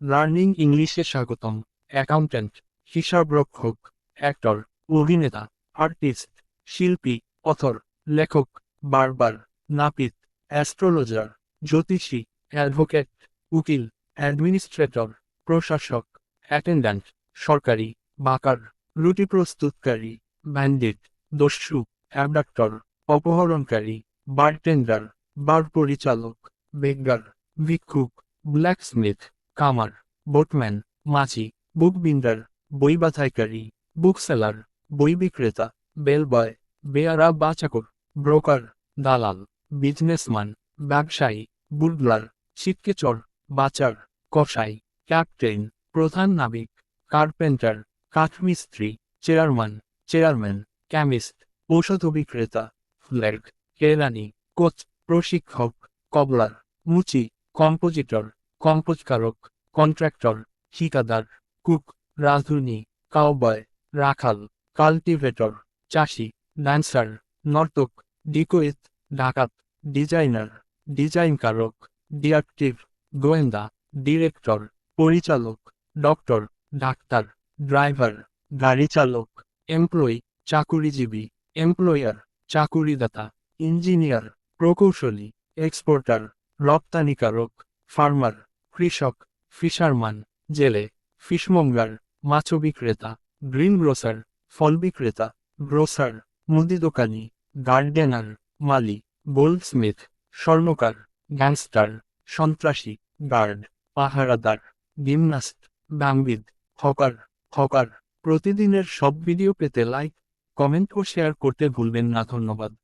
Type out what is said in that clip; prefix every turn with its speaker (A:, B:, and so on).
A: Learning ইংলিশে স্বাগতম। Accountant, হিসাবরক্ষক, অ্যাক্টর, অভিনেতা, আর্টিস্ট, শিল্পী, অথর, লেখক, বারবার, নাপিত, অ্যাস্ট্রোলজার, জ্যোতিষী, অ্যাডভোকেট, উকিল, অ্যাডমিনিস্ট্রেটর, প্রশাসক, অ্যাটেন্ড্যান্ট, সরকারি, বাকার, রুটি প্রস্তুতকারী ব্যান্ডিট দস্যু অ্যাবডাক্টর অপহরণকারী, বারটেন্ডার, বার পরিচালক বেগার ভিক্ষুক, ব্ল্যাকস্মিথ। কামার, বোটম্যান মাছি বুক বিন্ডার বই বাছাইকারী, বুকসেলার, বই বিক্রেতা, বেলবয়, বেয়ারা বা চাকর ব্রোকার, দালাল, বিজনেসম্যান, ব্যবসায়ী বুডলার ছিটকেচর, বাচার, কসাই, ক্যাপ্টেন, প্রধান নাবিক, কার্পেন্টার, কাঠমিস্ত্রি, চেয়ারম্যান চেয়ারম্যান ক্যামিস্ট ঔষধ বিক্রেতা, ফ্ল্যাগ, কেরানি, কোচ, প্রশিক্ষক, কবলার, মুচি, কম্পোজিটর কম্পোজকারক, কন্ট্রাক্টর, ঠিকাদার, কুক, রাঁধুনি, কাউবয়, রাখাল, কাল্টিভেটর, চাষি ড্যান্সার নর্তক ডিকোয়েত ডাকাত, ডিজাইনার, ডিজাইনকারক ডিয়াক্টিভ গোয়েন্দা, ডিরেক্টর, পরিচালক, ডক্টর, ডাক্তার, ড্রাইভার, গাড়ি চালক, এমপ্লয়ি, চাকুরিজীবী, এমপ্লয়ার, চাকুরিদাতা, ইঞ্জিনিয়ার, প্রকৌশলী, এক্সপোর্টার, রপ্তানিকারক, ফার্মার কৃষক, ফিশারম্যান, জেলে, ফিশমঙ্গার, মাছ বিক্রেতা, গ্রিন গ্রোসার, ফল বিক্রেতা, গ্রোসার, মুদি দোকানি, গার্ডেনার, মালি, গোল্ডস্মিথ, স্বর্ণকার, গ্যাংস্টার, সন্ত্রাসী, গার্ড, পাহারাদার, জিমনাস্ট ব্যাংবিদ হকার হকার। প্রতিদিনের সব ভিডিও পেতে লাইক, কমেন্ট ও শেয়ার করতে ভুলবেন না। ধন্যবাদ।